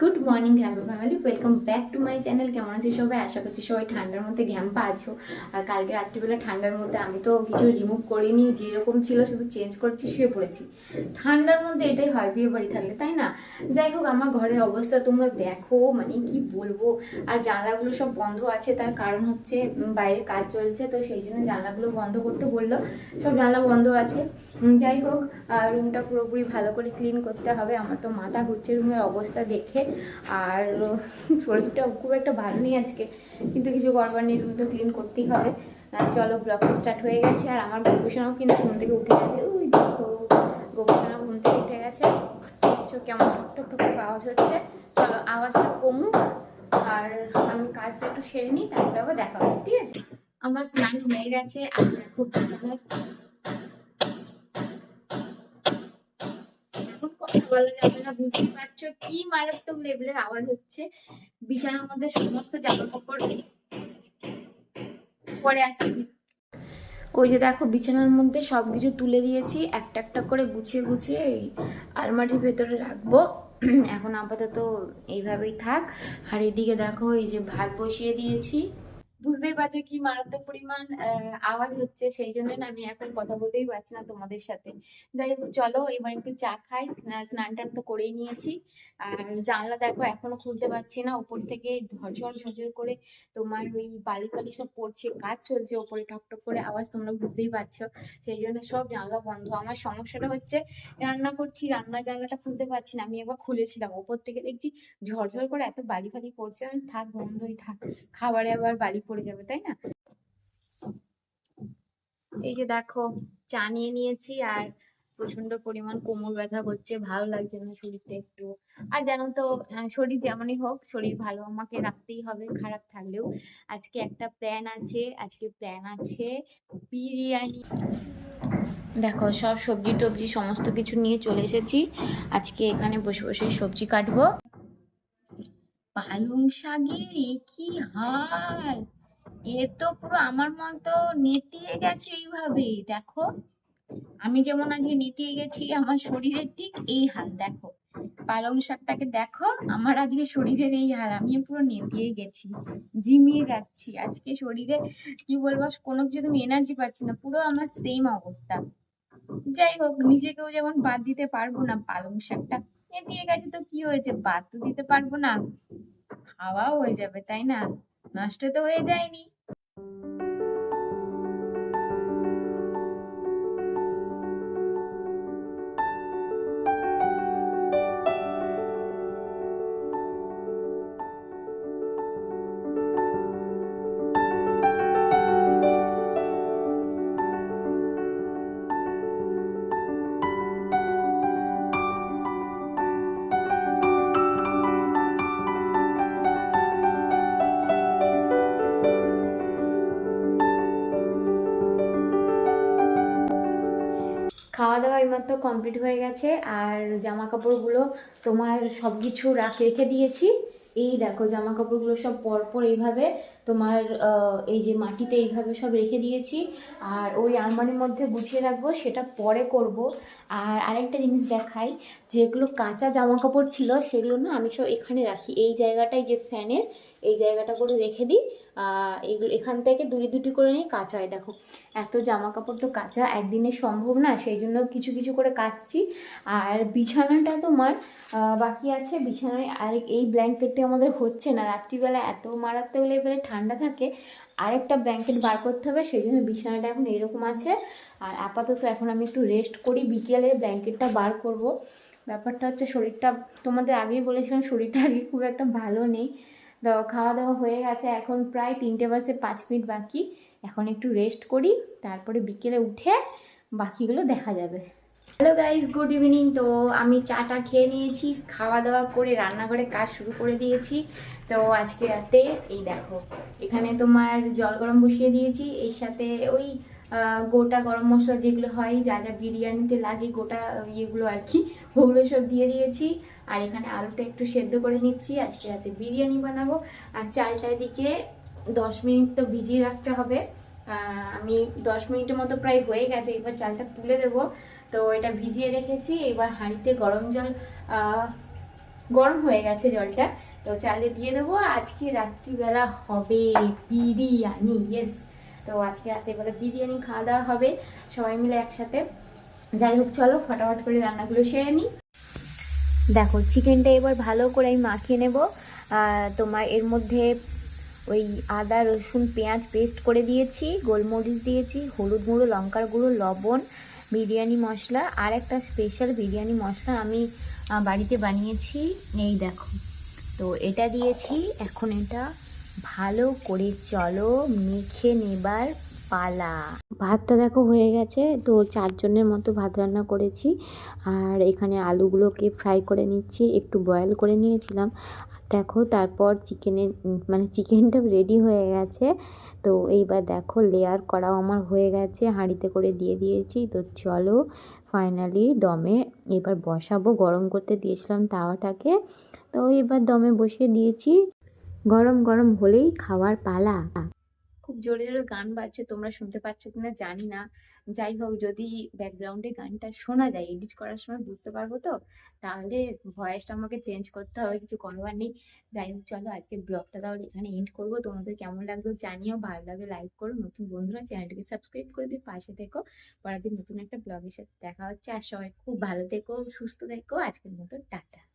Good morning happy family welcome back to my channel কেমন আছে সবাই? আশা করছি সবাই ঠান্ডার মধ্যে ঘ্যাম্পা আছো। আর কালকে রাত্রিবেলা ঠান্ডার মধ্যে আমি তো কিছু রিমুভ করিনি, যেরকম ছিল শুধু চেঞ্জ করছি, শুয়ে পড়েছি। ঠান্ডার মধ্যে এটাই হয় বিয়ে বাড়ি থাকলে, তাই না? যাই হোক, আমার ঘরের অবস্থা তোমরা দেখো মানে কি বলব? আর জানলাগুলো সব বন্ধ আছে, তার কারণ হচ্ছে বাইরে কাজ চলছে, তো সেই জন্য জানলাগুলো বন্ধ করতে বলল। সব জানলা বন্ধ আছে। যাই হোক রুমটা পুরোপুরি ভালো করে ক্লিন করতে হবে। আমার তো মাথা ঘুরছে রুমের অবস্থা দেখে। আর শরীরটা খুব একটা ভালো নেই আজকে, কিন্তু কিছু করবার নেই তো ক্লিন করতেই হবে। চলো ব্লগটা স্টার্ট হয়ে গেছে, আর আমার গবেষণাও কিন্তু ঘুম থেকে উঠে গেছে। ওই দেখো গবেষণা ঘুম থেকে উঠে গেছে। দেখছ কেমন টুক টুক আওয়াজ হচ্ছে। চলো আওয়াজটা কমুক, আর আমি কাজটা একটু সেরে নিই, তারপরে আবার দেখা হচ্ছে ঠিক আছে? আমার স্নান হয়ে গেছে, আর দেখো বিছানার এখন কথা বলা যাবে না, বুঝতেই পারছ কি মারাত্মক লেভেলের আওয়াজ হচ্ছে। বিছানার মধ্যে সমস্ত জামা কাপড় পরে আসছি। ওই যে দেখো, বিছানার মধ্যে সব কিছু তুলে দিয়েছি, একটা একটা করে গুছিয়ে গুছিয়ে এই আলমারির ভেতরে রাখব। এখন আপাতত এইভাবেই থাক। আর এদিকে দেখো, এই যে ভাত বসিয়ে দিয়েছি। বুঝতেই পারছ কি মারাত্মক পরিমাণ আওয়াজ হচ্ছে, সেই জন্য আমি এখন কথা বলতেই পারছি না তোমাদের সাথে। যাই হোক, চলো এবার একটু চা খাই স্নান টান তো করেই নিয়েছি। আর জানলা দেখো এখনও খুলতে পারছি না উপর থেকে ঝরঝর ঝরঝর করে তোমার ওই বালি ফালি সব পড়ছে, কাজ চলছে ওপরে টকটক করে, আওয়াজ তোমরা বুঝতেই পারছ। সেই জন্য সব জানলা বন্ধ। আমার সমস্যাটা হচ্ছে, রান্না করছি রান্না জানলাটা খুলতে পারছি না, আমি এবার খুলেছিলাম। ওপর থেকে দেখছি ঝরঝর করে এত বালি ফালি পড়ছে থাক, বন্ধই থাক। খাবারে আবার বালি পড়ে যাবে, তাই না? এই যে দেখো, চা নিয়ে নিয়েছি আর প্রচণ্ড পরিমাণ কোমর ব্যথা করছে, ভালো লাগছে না শরীরটা একটু। আর জানো তো শরীর যেমনই হোক, শরীর ভালো আমাকে রাখতেই হবে, খারাপ থাকলেও। আজকে একটা প্ল্যান আছে, আজকে প্ল্যান আছে বিরিয়ানি। দেখো, সব সবজি টবজি সমস্ত কিছু নিয়ে চলে এসেছি। আজকে এখানে বসে বসে সবজি কাটবো। পালং শাকের কি হাল! এ তো পুরো আমার মতো নেতিয়ে গেছে এইভাবে দেখো। আমি যেমন আজকে নেতিয়ে গেছি, আমার শরীরের ঠিক এই হাল, দেখো। পালং শাকটাকে দেখো, আমার আজকে শরীরের এই হাল আমি পুরো নেতিয়ে গেছি জিমিয়ে যাচ্ছি। আজকে শরীরে, কি বলব, কোনো কিছু আমি এনার্জি পাচ্ছি না, পুরো আমার সেম অবস্থা। যাই হোক, নিজেকেও যেমন বাদ দিতে পারব না, পালং শাকটা নেতিয়ে গেছে তো কি হয়েছে? বাদ তো দিতে পারব না, খাওয়াও হয়ে যাবে, তাই না? নষ্ট তো হয়ে যায়নি। এইমাত্র কমপ্লিট হয়ে গেছে। আর জামা কাপড়গুলো তোমার সব কিছু রাখ, রেখে দিয়েছি। এই দেখো জামা কাপড়গুলো সব পরপর এইভাবে তোমার এই যে মাটিতে এইভাবে সব রেখে দিয়েছি। আর ওই আলমারির মধ্যে গুছিয়ে রাখব, সেটা পরে করব। আর আরেকটা জিনিস দেখাই, যেগুলো কাঁচা জামা কাপড় ছিল, সেগুলো না আমি সব এখানে রাখি। এই জায়গাটায় যে ফ্যানের, এই জায়গাটা করে রেখে দিই। এগুলো এখান থেকে দুটি দুটি করে নিয়ে কাঁচা হয়। দেখো, এত জামা কাপড় তো কাচা, একদিনে সম্ভব না, সেই জন্য কিছু কিছু করে কাচছি। আর বিছানাটা তোমার বাকি আছে। বিছানায় আর এই ব্ল্যাঙ্কেটটা আমাদের হচ্ছে না। রাত্রিবেলা এত মারাত্মক লেভেলে ঠান্ডা থাকে, আরেকটা ব্ল্যাঙ্কেট বার করতে হবে, সেই জন্য বিছানাটা এখন এরকম আছে। আর আপাতত এখন আমি একটু রেস্ট করি, বিকেলে ব্ল্যাঙ্কেটটা বার করব। ব্যাপারটা হচ্ছে শরীরটা, তোমাদের আগেই বলেছিলাম, শরীরটা আগে খুব একটা ভালো নেই। তো খাওয়া দাওয়া হয়ে গেছে, এখন প্রায় তিনটে বাজে পাঁচ মিনিট বাকি। এখন একটু রেস্ট করি, তারপরে বিকেলে উঠে বাকিগুলো দেখা যাবে। হ্যালো গাইস গুড ইভিনিং তো আমি চাটা খেয়ে নিয়েছি খাওয়া দাওয়া করে রান্নাঘরে কাজ শুরু করে দিয়েছি। তো আজকে রাতে, এই দেখো, এখানে তোমার জল গরম বসিয়ে দিয়েছি, এর সাথে ওই গোটা গরম মশলা যেগুলো হয়, যা যা বিরিয়ানিতে লাগে, গোটা ইয়েগুলো আর কি, ওগুলো সব দিয়ে দিয়েছি। আর এখানে আলুটা একটু সেদ্ধ করে নিচ্ছি, আজকে রাতে বিরিয়ানি বানাবো। আর চালটা এদিকে দশ মিনিট তো ভিজিয়ে রাখতে হবে। আমি দশ মিনিটের মতো প্রায় হয়ে গেছে, এবার চালটা তুলে দেবো। তো এটা ভিজিয়ে রেখেছি, এবার হাঁড়িতে গরম জল গরম হয়ে গেছে জলটা। তো চালে দিয়ে দেবো, আজকে রাত্রিবেলা হবে বিরিয়ানি ইয়েস তো আজকে রাতে রাত্রিবেলা বিরিয়ানি খাওয়া দাওয়া হবে, সবাই মিলে একসাথে। যাই হোক, চলো ফটাফট করে রান্নাগুলো সেরে নিই। দেখো চিকেনটা এবার ভালো করে আমি মাখিয়ে নেব। তোমার এর মধ্যে ওই আদা, রসুন, পেঁয়াজ পেস্ট করে দিয়েছি, গোলমরিচ দিয়েছি, হলুদ গুঁড়ো, লঙ্কার গুঁড়ো, লবণ, বিরিয়ানি মশলা আর একটা স্পেশাল বিরিয়ানি মশলা আমি বাড়িতে বানিয়েছি। এই দেখো, তো এটা দিয়েছি, এখন এটা ভালো করে চলো, মেখে নেবার পালা। ভাতটা দেখো হয়ে গেছে। তো চারজনের মতো ভাত রান্না করেছি। আর এখানে আলুগুলোকে ফ্রাই করে নিচ্ছি। একটু বয়েল করে নিয়েছিলাম। দেখো, তারপর চিকেনের মানে চিকেনটা রেডি হয়ে গেছে। তো এইবার দেখো লেয়ার করাও আমার হয়ে গেছে। হাঁড়িতে করে দিয়ে দিয়েছি। তো চলো ফাইনালি দমে এবার বসাবো। গরম করতে দিয়েছিলাম তাওয়াটাকে। তো এবার দমে বসিয়ে দিয়েছি। গরম গরম হলেই খাওয়ার পালা। খুব জোরে জোরে গান বাজছে, তোমরা শুনতে পাচ্ছ কিনা জানি না। যাই হোক, যদি ব্যাকগ্রাউন্ডে গানটা শোনা যায় এডিট করার সময় বুঝতে পারব তো? তাহলে ভয়েসটা আমাকে চেঞ্জ করতে হবে, কিছু করবার নেই। যাই হোক, চলো আজকে ব্লগটা তাহলে এখানে এন্ড করব। তোমাদের কেমন লাগল জানিও, ভালো লাগলে লাইক করো। নতুন বন্ধুরা চ্যানেলটিকে সাবস্ক্রাইব করে দিয়ে পাশে থেকো। পরের দিন নতুন একটা ব্লগের সাথে দেখা হচ্ছে। আর সবাই খুব ভালো থেকো, সুস্থ থেকো। আজকের মতো, টাটা।